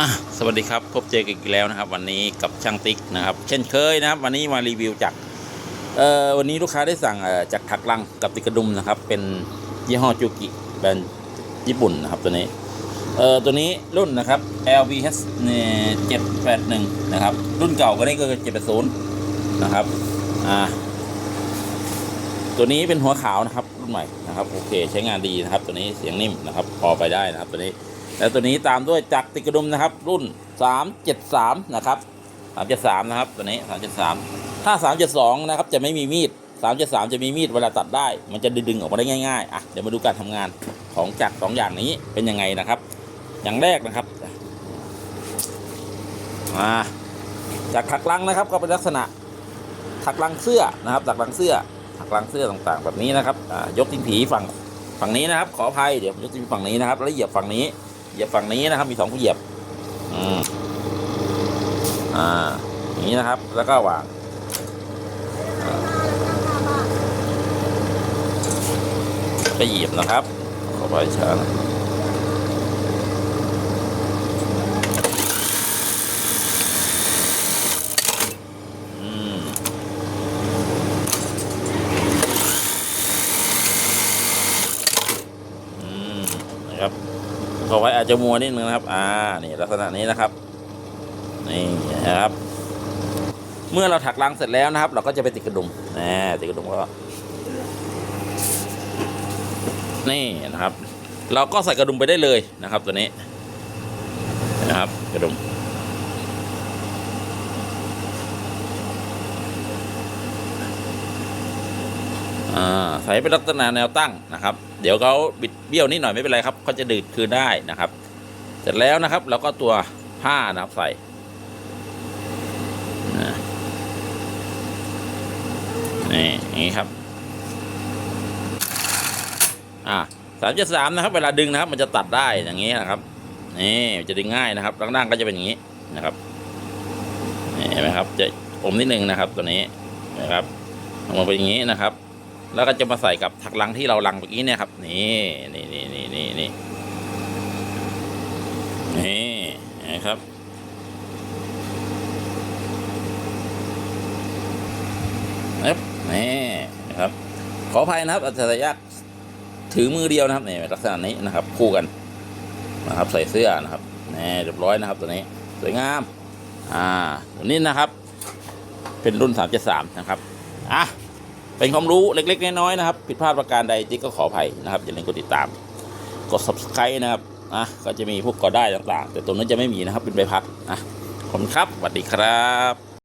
อะสวัสดีครับ พบเจอกันอีกแล้วนะครับ วันนี้กับช่างติ๊กนะครับ เช่นเคยนะครับ วันนี้มารีวิวจากเอ่อวันนี้ลูกค้าได้สั่งเอ่อจากถักลังกับติกระดุมนะครับ เป็นยี่ห้อจูกิแบรนด์ญี่ปุ่นนะครับตัวนี้เอ่อตัวนี้รุ่นนะครับ LVH เนี่ย781 นะครับ รุ่นเก่าก็ได้ก็คือ780 นะครับอ่าตัวนี้เป็นหัวขาวนะครับ รุ่นใหม่นะครับโอเค ใช้งานดีนะครับ ตัวนี้เสียงนิ่มนะครับพอไปได้นะครับ ตัวนี้ แล้วตัวนี้ตามด้วยจักรติดกระดุมนะครับ รุ่น 373 นะครับ 373 นะครับ ตัวนี้ 373 ถ้า 372 นะครับ จะไม่มีมีด 373 จะมีมีดเวลาตัดได้ มันจะดึงออกมาได้ง่ายๆอะเดี๋ยวมาดูการทำงานของจักรสองอย่างนี้เป็นยังไงนะครับ อย่างแรกนะครับอ่าจากถักลังนะครับ ก็เป็นลักษณะถักลังเสื้อนะครับถักลังเสื้อถักลังเสื้อต่างๆ แบบนี้นะครับยกทิ้งผีฝั่งฝั่งนี้นะครับ ขออภัยเดี๋ยวผมยกทิ้งฝั่งนี้นะครับแล้วเหยียบฝั่งนี้ เหยียบฝั่งนี้นะครับ มีสองเหยียบ อืมอ่าอย่างนี้นะครับ แล้วก็วางอ่าไปเหยียบนะครับเขอไปช้านะอืมอืมนะครับ ขอไว้อาจจะมัวนิดนึงนะครับ อ่า นี่ลักษณะนี้นะครับ นี่นะครับ เมื่อเราถักลังเสร็จแล้วนะครับ เราก็จะไปติดกระดุมนะติดกระดุมก็ นี่นะครับ เราก็ใส่กระดุมไปได้เลยนะครับ ตัวนี้ นะครับ กระดุม ใส่เป็นลักษณะแนวตั้งนะครับ เดี๋ยวเขาบิดเบี้ยวนิดหน่อยไม่เป็นไรครับเขาจะดืดคืนได้นะครับ เสร็จแล้วนะครับเราก็ตัวผ้านะครับใส่นี่อย่างนี้ครับ อ่าสามจุดสามนะครับ เวลาดึงนะครับ มันจะตัดได้อย่างนี้นะครับนี่จะดึงง่ายนะครับล่างๆก็จะเป็นอย่างนี้นะครับนี่เห็นไหมครับ จะอมนิดนึงนะครับ ตัวนี้นะครับออกมาเป็นอย่างนี้นะครับ แล้วก็จะมาใส่กับถักลังที่เราลังเมื่อกี้เนี่ยครับ นี่นี่นี่นี่นี่นี่นี่นะครับนี่นี่นะครับ ขออภัยนะครับ อัจฉริยะถือมือเดียวนะครับนี่ลักษณะนี้นะครับ คู่กันนะครับ ใส่เสื้อนะครับนี่เรียบร้อยนะครับตัวนี้สวยงาม อ่าตัวนี้นะครับ เป็นรุ่น 373 นะครับ อะ เป็นความรู้เล็ก ๆ น้อยๆนะครับ ผิดพลาดประการใดจิ๊กก็ขออภัยนะครับอย่าลืมกดติดตาม กด subscribe นะครับอะก็จะมีพวกก็ได้ต่างๆ แต่ตัวนั้นจะไม่มีนะครับเป็นใบพัดอะขอบคุณครับสวัสดีครับ